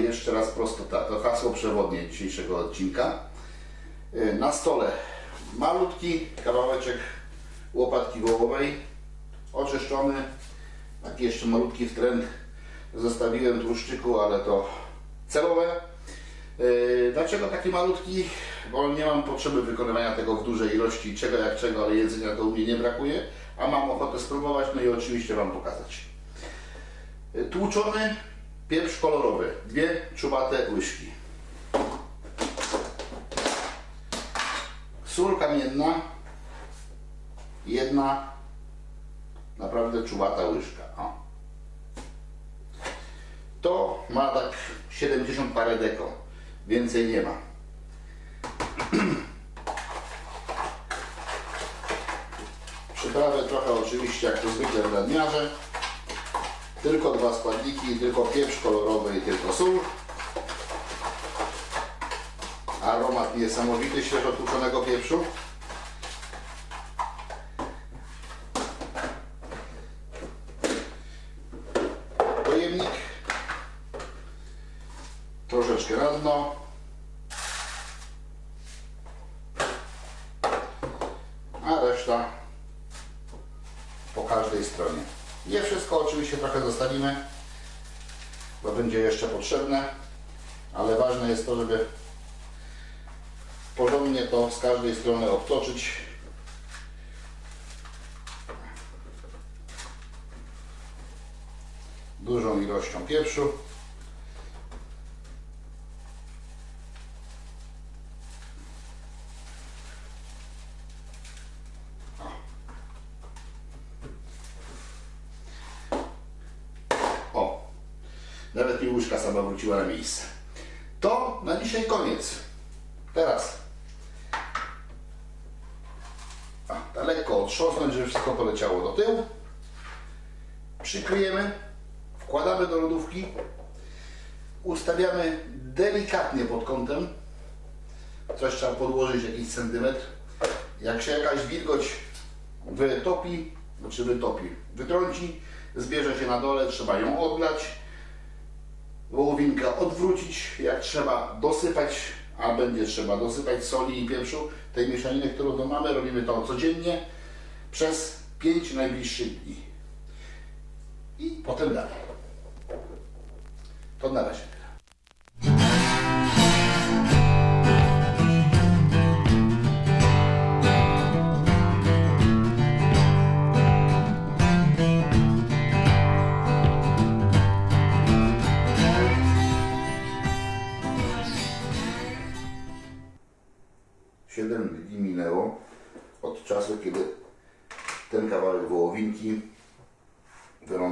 i jeszcze raz prostota. To hasło przewodnie dzisiejszego odcinka. Y, Na stole malutki kawałeczek łopatki wołowej, oczyszczony, taki jeszcze malutki wtręt zostawiłem tłuszczyku, ale to celowe. Yy, Dlaczego taki malutki? Bo nie mam potrzeby wykonywania tego w dużej ilości, czego jak czego, ale jedzenia to u mnie nie brakuje, a mam ochotę spróbować, no i oczywiście Wam pokazać. Yy, Tłuczony pieprz kolorowy, dwie czubate łyżki. Sól kamienna, jedna naprawdę czubata łyżka. O. To ma tak 70 parę deko. Więcej nie ma. Przyprawę trochę oczywiście jak to zwykle w nadmiarze. Tylko dwa składniki, tylko pieprz kolorowy i tylko sól. Aromat niesamowity świeżo tłuczonego pieprzu. Pojemnik troszeczkę na dno. A reszta po każdej stronie. Nie wszystko oczywiście trochę zostawimy, bo będzie jeszcze potrzebne, ale ważne jest to, żeby porządnie to z każdej strony obtoczyć. Dużą ilością pieprzu. O, nawet mi łyżka sama wróciła na miejsce. To na dzisiaj koniec. Teraz. A, tak lekko otrząsnąć, żeby wszystko poleciało do tyłu. Przykryjemy, wkładamy do lodówki, ustawiamy delikatnie pod kątem. Coś trzeba podłożyć jakiś centymetr. Jak się jakaś wilgoć wytopi, znaczy wytopi, wytrąci, zbierze się na dole, trzeba ją odlać, wołowinkę odwrócić, jak trzeba dosypać, a będzie trzeba dosypać soli i pieprzu, tej mieszaniny, którą tu mamy, robimy to codziennie przez 5 najbliższych dni. I potem dalej. To na razie.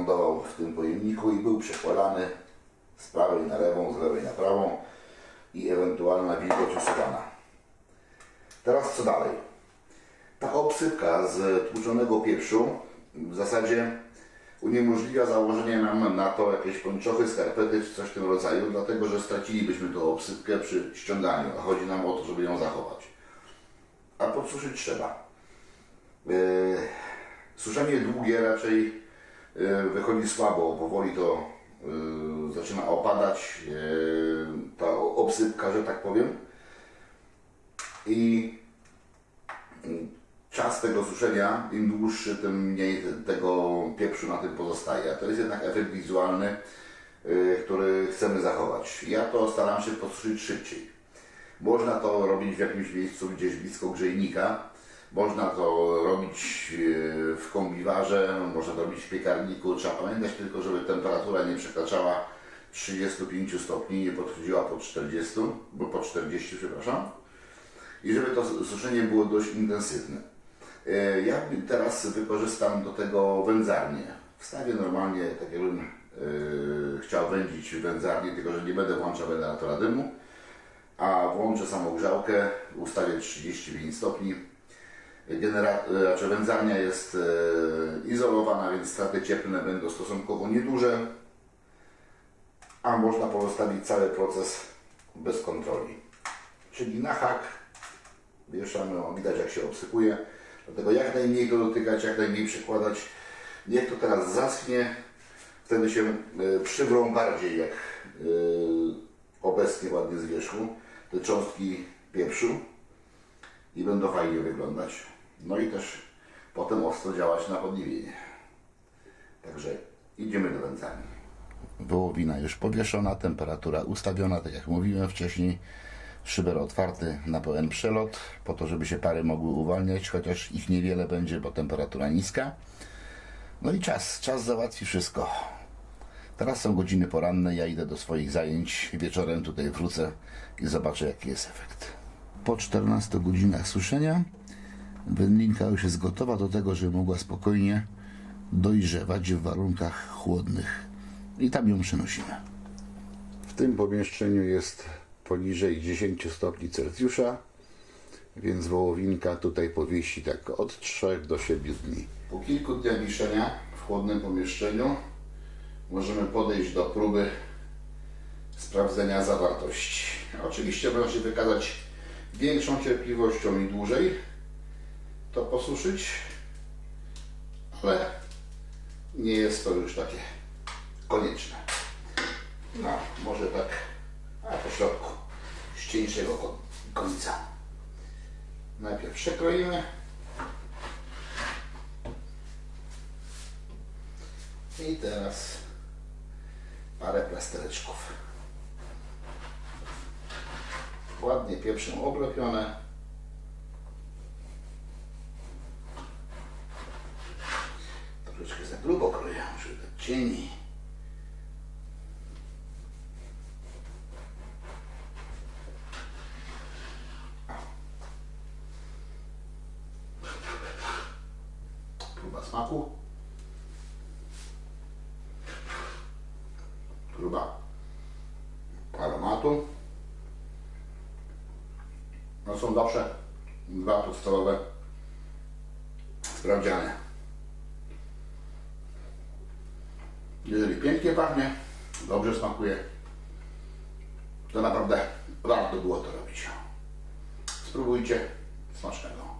Wylądował w tym pojemniku i był przekładany z prawej na lewą, z lewej na prawą i ewentualna wilgoć usuwana. Teraz co dalej? Ta obsypka z tłuczonego pieprzu w zasadzie uniemożliwia założenie nam na to jakieś pończochy, skarpety czy coś w tym rodzaju, dlatego że stracilibyśmy tą obsypkę przy ściąganiu, a chodzi nam o to, żeby ją zachować. A podsuszyć trzeba. Yy, suszenie długie raczej wychodzi słabo, powoli to yy, zaczyna opadać yy, ta obsypka, że tak powiem. I mm, czas tego suszenia, im dłuższy, tym mniej te- tego pieprzu na tym pozostaje. A to jest jednak efekt wizualny, który chcemy zachować. Ja to staram się podsuszyć szybciej. Można to robić w jakimś miejscu gdzieś blisko grzejnika. Można to robić yy, w kombiwarze, można to robić w piekarniku. Trzeba pamiętać tylko, żeby temperatura nie przekraczała 35 stopni, nie podchodziła po 40, bo po 40, przepraszam. I żeby to suszenie było dość intensywne. Yy, Ja teraz wykorzystam do tego wędzarnię. Wstawię normalnie, tak jakbym yy, chciał wędzić wędzarnię, tylko że nie będę włączał wentylatora dymu a włączę samogrzałkę, ustawię 35 stopni. Genera- znaczy wędzarnia jest e, izolowana, więc straty cieplne będą stosunkowo nieduże, a można pozostawić cały proces bez kontroli. Czyli na hak wieszamy, o, widać jak się obsypuje, dlatego jak najmniej to dotykać, jak najmniej przykładać. Niech to teraz zaschnie, wtedy się e, przywrą bardziej, jak obecnie ładnie z wierzchu, te cząstki pieprzu i będą fajnie wyglądać. No i też potem ostro działać na podniebienie. Także idziemy do wędzarni. Wołowina już powieszona, temperatura ustawiona, tak jak mówiłem wcześniej. Szyber otwarty na pełen przelot, po to, żeby się pary mogły uwalniać, chociaż ich niewiele będzie, bo temperatura niska. No i czas, czas załatwi wszystko. Teraz są godziny poranne, ja idę do swoich zajęć. Wieczorem tutaj wrócę i zobaczę, jaki jest efekt. Po 14 godzinach suszenia wędlinka już jest gotowa do tego, żeby mogła spokojnie dojrzewać w warunkach chłodnych. I tam ją przenosimy. W tym pomieszczeniu jest poniżej 10 stopni Celsjusza, więc wołowinka tutaj powisi tak od 3 do 7 dni. Po kilku dniach wiszenia w chłodnym pomieszczeniu możemy podejść do próby sprawdzenia zawartości. Oczywiście można się wykazać większą cierpliwością i dłużej to posuszyć, ale nie jest to już takie konieczne. No, może tak, a po środku z końca. Najpierw przekroimy. I teraz parę plastereczków. Ładnie pieprzem oblepione. Cieni. Próba smaku. Próba aromatu. No są zawsze dwa podstawowe sprawdziane. Jeżeli pięknie pachnie, dobrze smakuje, to naprawdę warto było to robić. Spróbujcie smacznego.